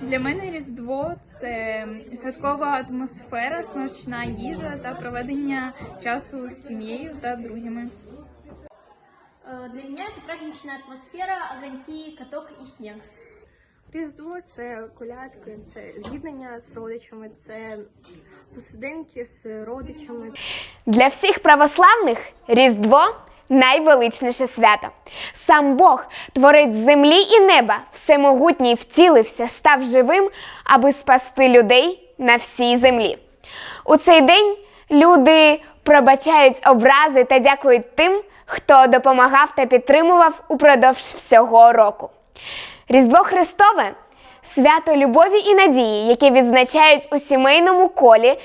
Для мене Різдво це святкова атмосфера, смачна їжа та проведення часу з сім'єю та друзями. Э, Для меня это праздничная атмосфера, огоньки, каток и снег. Різдво це колядки, це з'єднання з родичами, це посиденьки з родичами. Для всіх православних Різдво найвеличніше свято. Сам Бог, творець землі і неба, всемогутній втілився, став живим, аби спасти людей на всій землі. У цей день люди пробачають образи та дякують тим, хто допомагав та підтримував упродовж всього року. Різдво Христове свято любові і надії, яке відзначають у сімейному колі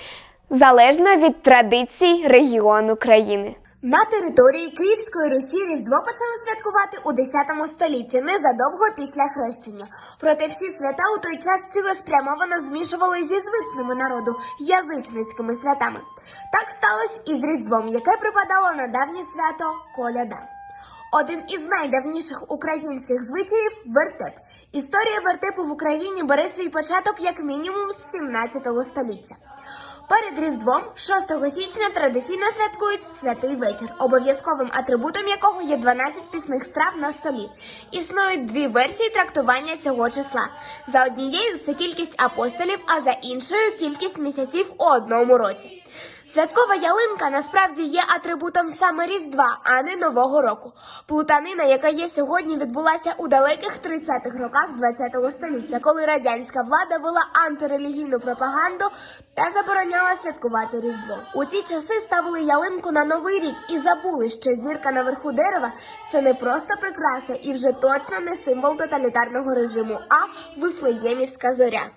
залежно від традицій регіону країни. На території Київської Русі Різдво почали святкувати у 10 столітті, незадовго після хрещення. Проте всі свята у той час цілеспрямовано змішували зі звичними народу язичницькими святами. Так сталося і з Різдвом, яке припадало на давнє свято Коляда. Один із найдавніших українських звичаїв вертеп. Історія вертепу в Україні бере свій початок як мінімум з 17 століття. Перед Різдвом 6 січня традиційно святкують святий вечір, обов'язковим атрибутом якого є 12 пісних страв на столі. Існують дві версії трактування цього числа. За однією це кількість апостолів, а за іншою кількість місяців у одному році. Святкова ялинка насправді є атрибутом саме Різдва, а не Нового року. Плутанина, яка є сьогодні, відбулася у далеких 30-х роках ХХ століття, коли радянська влада вела антирелігійну пропаганду та забороняла святкувати Різдво. У ті часи ставили ялинку на новий рік і забули, що зірка наверху дерева це не просто прикраса і вже точно не символ тоталітарного режиму, а вифлеємівська зоря.